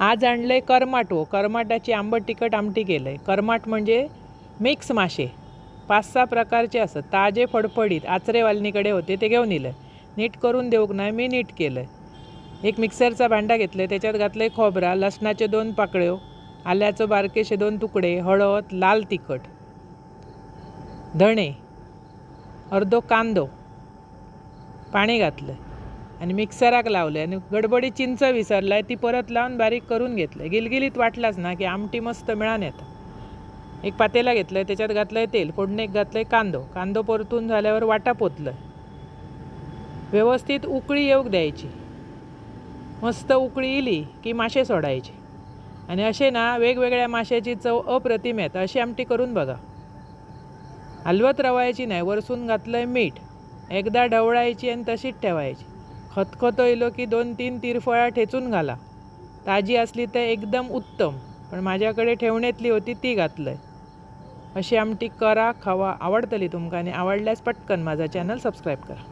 आज आणलंय करमाटो. करमाटाची आंबट तिखट आमटी केलंय. करमाट म्हणजे मिक्स मासे. पाच सहा प्रकारचे असत ताजे फडफडीत. आचरेवालनीकडे होते ते घेऊन इलं नीट करून देऊक नाही मी नीट केलं एक मिक्सरचा भांडा घेतलं त्याच्यात घातलंय खोबरा लसणाचे दोन पाकळ्यो आल्याचं बारकेशे दोन तुकडे हळद लाल तिखट धणे अर्धो कांदो. पाणी घातलं आणि मिक्सराक लावले आणि गडबडी चिंच विसरलाय ती परत लावून बारीक करून घेतलं गिलगिलीत वाटलाच ना की आमटी मस्त मिळान येतं एक पातेला घेतलं त्याच्यात घातलंय तेल फोडणीक घातलंय कांदो. कांदो परतून झाल्यावर वाटा पोतलं व्यवस्थित उकळी येऊक द्यायची. मस्त उकळी इली की मासे सोडायचे. आणि असे ना वेगवेगळ्या माशाची चव अप्रतिम येतं अशी आमटी करून बघा. हलवत रवायची नाही वरसून घातलंय मीठ. एकदा ढवळायची आणि तशीच ठेवायची. खतखतो इलो की दोन तीन तिरफळा ठेचून घाला. ताजी असली तर एकदम उत्तम पण माझ्याकडे ठेवणेतली होती ती घातलंय. अशी आमटी करा खावा आवडतली तुमका आणि आवडल्यास पटकन माझा चॅनल सबस्क्राईब करा.